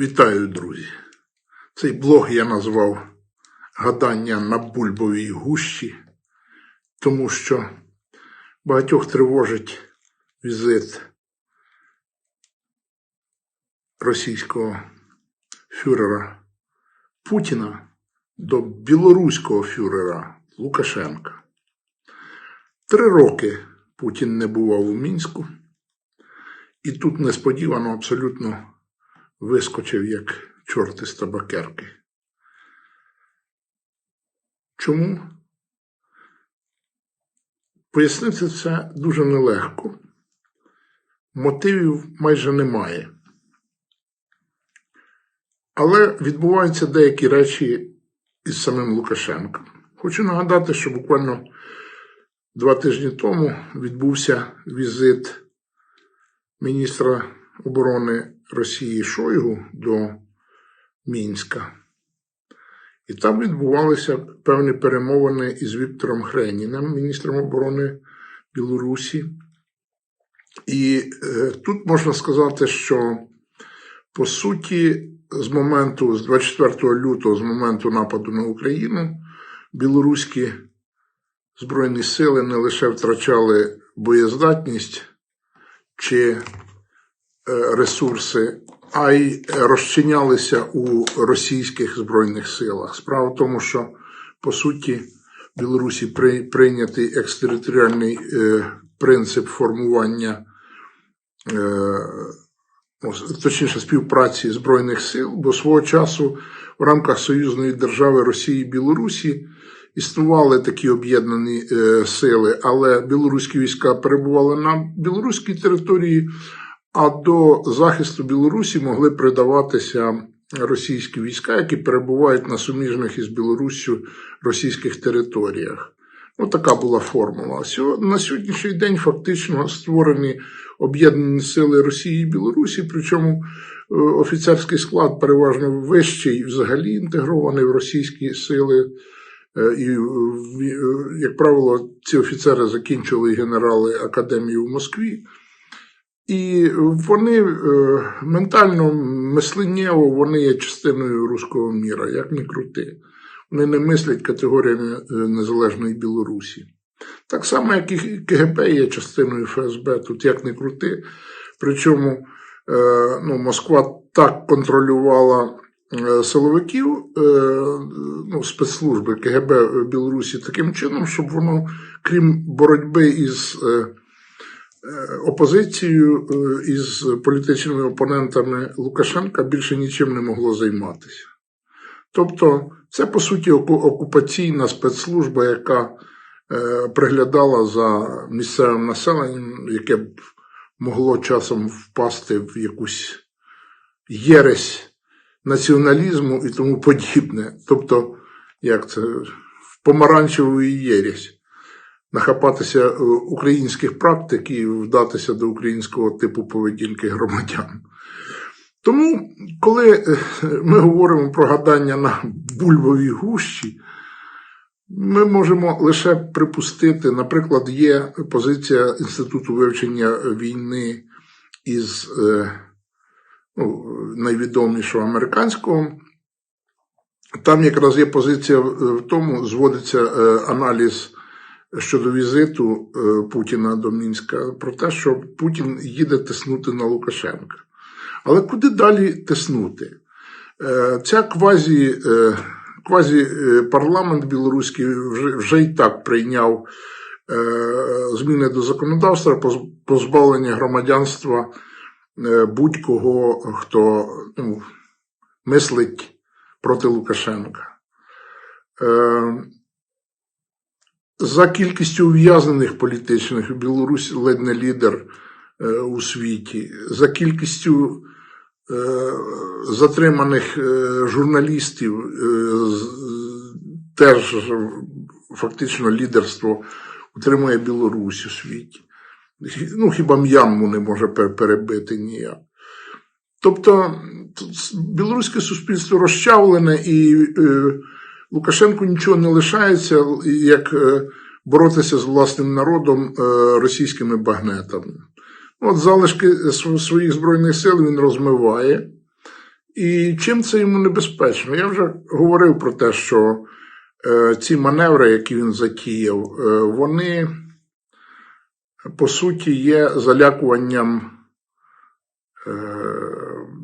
Вітаю, друзі! Цей блог я назвав Гадання на бульбовій гущі, тому що багатьох тривожить візит російського фюрера Путіна до білоруського фюрера Лукашенка. Три роки Путін не бував у Мінську, і тут несподівано абсолютно вискочив як чорт із табакерки. Чому? Пояснити це дуже нелегко. Мотивів майже немає. Але відбуваються деякі речі із самим Лукашенком. Хочу нагадати, що буквально два тижні тому відбувся візит міністра оборони Росії Шойгу до Мінська. І там відбувалися певні перемовини із Віктором Хреніним, міністром оборони Білорусі. І е, тут можна сказати, що по суті, з моменту, з 24 лютого, з моменту нападу на Україну, білоруські Збройні сили не лише втрачали боєздатність чи ресурси, а й розчинялися у російських збройних силах. Справа в тому, що по суті в Білорусі при, прийнятий екстериторіальний е, принцип формування, е, точніше співпраці збройних сил, бо свого часу в рамках союзної держави Росії і Білорусі. Існували такі об'єднані е, сили, але білоруські війська перебували на білоруській території, а до захисту Білорусі могли придаватися російські війська, які перебувають на суміжних із Білоруссю російських територіях. Ну, така була формула. На сьогоднішній день фактично створені об'єднані сили Росії і Білорусі, причому е, офіцерський склад переважно вищий, взагалі інтегрований в російські сили. Е, І, як правило, ці офіцери закінчили генерали академію в Москві. І вони е, ментально, мисленнєво, вони є частиною руського міра, як не крути. Вони не мислять категоріями е, незалежної Білорусі. Так само, як і КГБ є частиною ФСБ, тут як не крути. Причому ну, Москва так контролювала силовиків ну, спецслужби КГБ Білорусі таким чином, щоб воно, крім боротьби із опозицією, із політичними опонентами Лукашенка, більше нічим не могло займатися. Тобто, це по суті окупаційна спецслужба, яка приглядала за місцевим населенням, яке б могло часом впасти в якусь єресь націоналізму і тому подібне. Тобто, як це, в помаранчевої єресь. Нахапатися е, українських практик і вдатися до українського типу поведінки громадян. Тому, коли е, ми говоримо про гадання на бульбовій гущі, ми можемо лише припустити, наприклад, є позиція Інституту вивчення війни із е, ну, найвідомішого американського. Там якраз є позиція в тому, зводиться аналіз щодо візиту Путіна до Мінська про те, що Путін їде тиснути на Лукашенка. Але куди далі тиснути? Ця квазі, квазі парламент білоруський вже, вже і так прийняв зміни до законодавства, позбавлення громадянства будь-кого, хто ну, мислить проти Лукашенка. За кількістю ув'язнених політичних Білорусь ледь не лідер е, у світі, за кількістю е, затриманих е, журналістів теж фактично лідерство утримує Білорусь у світі. Ну, хіба м'янму не може перебити ніяк. Тобто білоруське суспільство розчавлене і. Лукашенку нічого не лишається, як е, боротися з власним народом е, російськими багнетами. От залишки своїх Збройних сил він розмиває І чим це йому небезпечно? Я вже говорив про те, що е, ці маневри, які він затіяв, вони по суті є залякуванням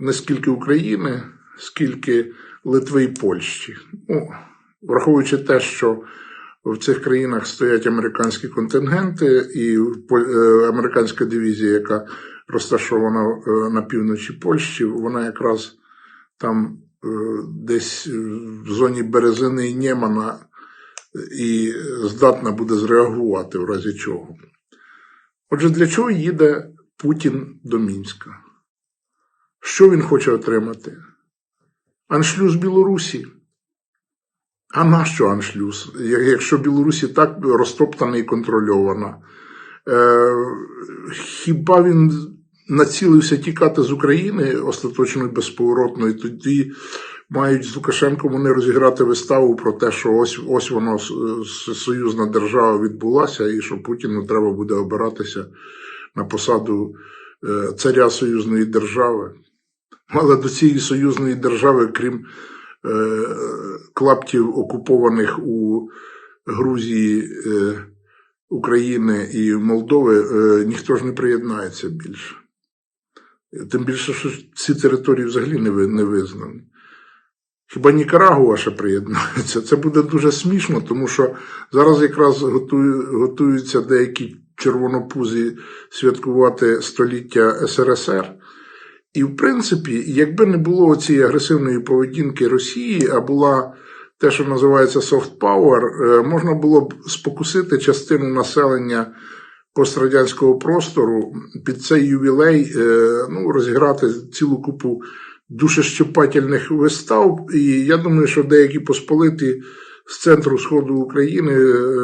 не скільки України, скільки Литви і Польщі. Ну, враховуючи те, що в цих країнах стоять американські контингенти і е, американська дивізія, яка розташована е, на півночі Польщі, вона якраз там е, десь в зоні Березини і Нємана і здатна буде зреагувати в разі чого. Отже, для чого їде Путін до Мінська? Що він хоче отримати? Аншлюз Білорусі. А нащо аншлюз? Якщо Білорусь і так розтоптана і контрольована, е, хіба він націлився тікати з України остаточно і безповоротно, і тоді мають з Лукашенком вони розіграти виставу про те, що ось ось воно союзна держава відбулася, і що Путіну треба буде обиратися на посаду е, царя союзної держави. Але до цієї союзної держави, крім клаптів окупованих у Грузії, е, України і Молдови, е, ніхто ж не приєднається більше. Тим більше, що ці території взагалі не, визнані. Хіба Нікарагуа ще приєднається? Це буде дуже смішно, тому що зараз якраз готуються деякі червонопузі святкувати століття СРСР. І, в принципі, якби не було цієї агресивної поведінки Росії, а була те, що називається soft power, е, можна було б спокусити частину населення пострадянського простору під цей ювілей, е, ну, розіграти цілу купу душещепательних вистав. І я думаю, що деякі посполиті з центру сходу України е,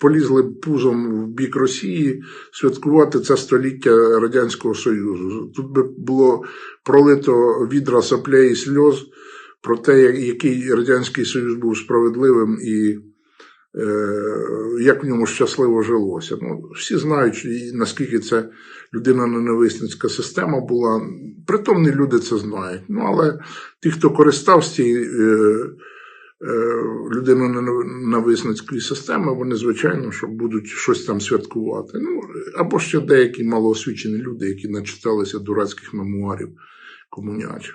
полізли пузом в бік Росії святкувати це століття Радянського Союзу. Тут би було пролито відра соплей і сльоз про те, який Радянський Союз був справедливим і е, як в ньому щасливо жилося. Ну, всі знають, наскільки це людина ненависницька система була. Притомні люди це знають. Ну, але ті, хто користався цією е, е, людиноненависницької системи, вони, звичайно, що будуть щось там святкувати. Ну, або ще деякі малоосвічені люди, які начиталися дурацьких мемуарів комунячих.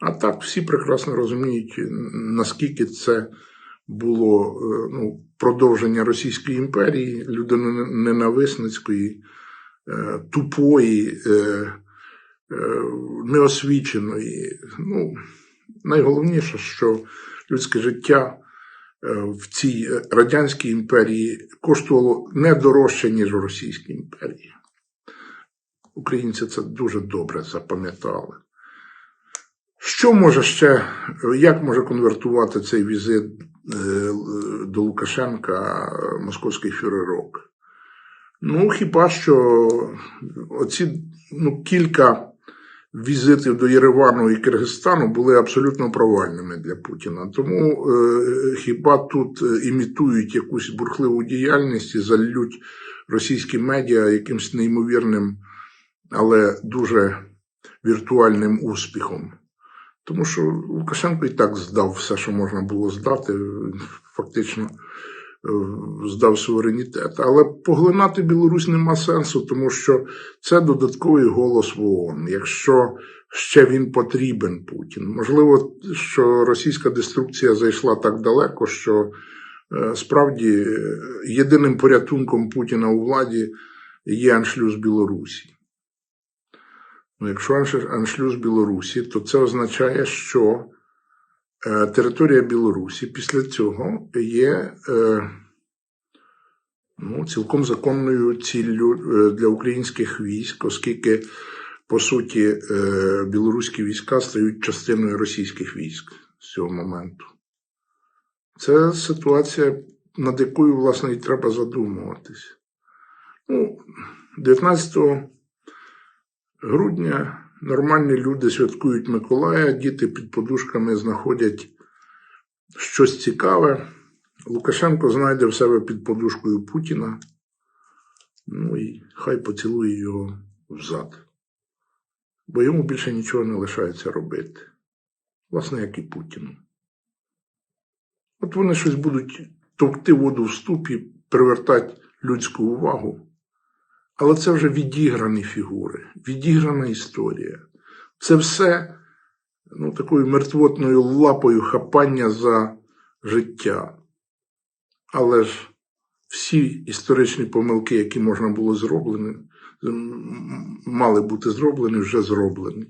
А так всі прекрасно розуміють, наскільки це було е, ну, продовження Російської імперії, людиноненависницької, е, тупої, е, е, неосвіченої. Ну, найголовніше, що людське життя е, в цій е, радянській імперії коштувало не дорожче, ніж в Російській імперії. Українці це дуже добре запам'ятали. Що може ще, як може конвертувати цей візит е, до Лукашенка московський фюрерок? Ну, хіба що оці ну, кілька візитів до Єревану і Киргизстану були абсолютно провальними для Путіна. Тому е, хіба тут е, імітують якусь бурхливу діяльність і залють російські медіа якимсь неймовірним, але дуже віртуальним успіхом. Тому що Лукашенко і так здав все, що можна було здати, фактично здав суверенітет. Але поглинати Білорусь нема сенсу, тому що це додатковий голос в ООН. Якщо ще він потрібен Путін. Можливо, що російська деструкція зайшла так далеко, що е, справді е, єдиним порятунком Путіна у владі є аншлюз Білорусі. Ну, якщо аншлюз Білорусі, то це означає, що е, територія Білорусі після цього є е, ну, цілком законною ціллю е, для українських військ, оскільки, по суті, е, білоруські війська стають частиною російських військ з цього моменту. Це ситуація, над якою, власне, і треба задумуватись. Ну, 19 грудня нормальні люди святкують Миколая, діти під подушками знаходять щось цікаве. Лукашенко знайде в себе під подушкою Путіна. Ну і хай поцілує його взад. Бо йому більше нічого не лишається робити. власне, як і Путіну. От вони щось будуть товкти воду в ступі, привертати людську увагу. Але це вже відіграні фігури, відіграна історія. Це все ну, такою мертвотною лапою хапання за життя. Але ж всі історичні помилки, які можна було зроблені, мали бути зроблені, вже зроблені.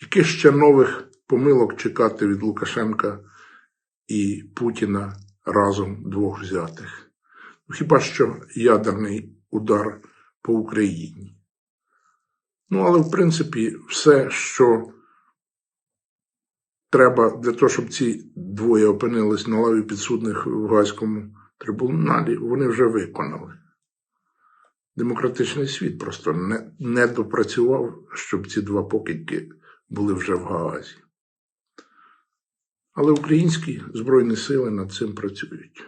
Яких ще нових помилок чекати від Лукашенка і Путіна разом двох взятих? Ну, Хіба що ядерний удар по Україні. Ну, але в принципі, все, що треба для того, щоб ці двоє опинились на лаві підсудних в Гаазькому трибуналі, вони вже виконали. Демократичний світ просто не, не допрацював, щоб ці два покидьки були вже в Гаазі. Але українські Збройні сили над цим працюють.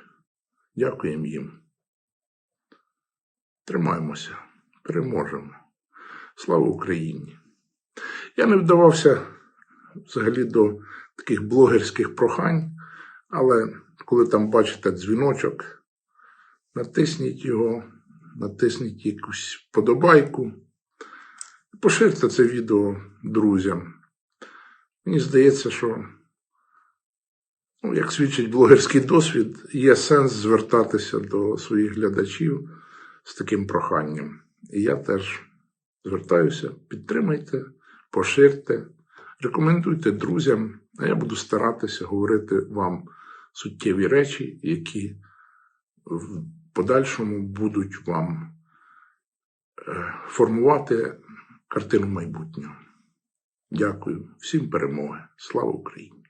Дякуємо їм. Тримаємося, переможемо. Слава Україні! Я не вдавався взагалі до таких блогерських прохань, але коли там бачите дзвіночок, натисніть його, натисніть якусь подобайку, поширте це відео друзям. Мені здається, що, ну, як свідчить блогерський досвід, є сенс звертатися до своїх глядачів з таким проханням. І я теж звертаюся, підтримайте, поширте, рекомендуйте друзям, а я буду старатися говорити вам суттєві речі, які в подальшому будуть вам е, формувати картину майбутнього. Дякую, всім перемоги. Слава Україні!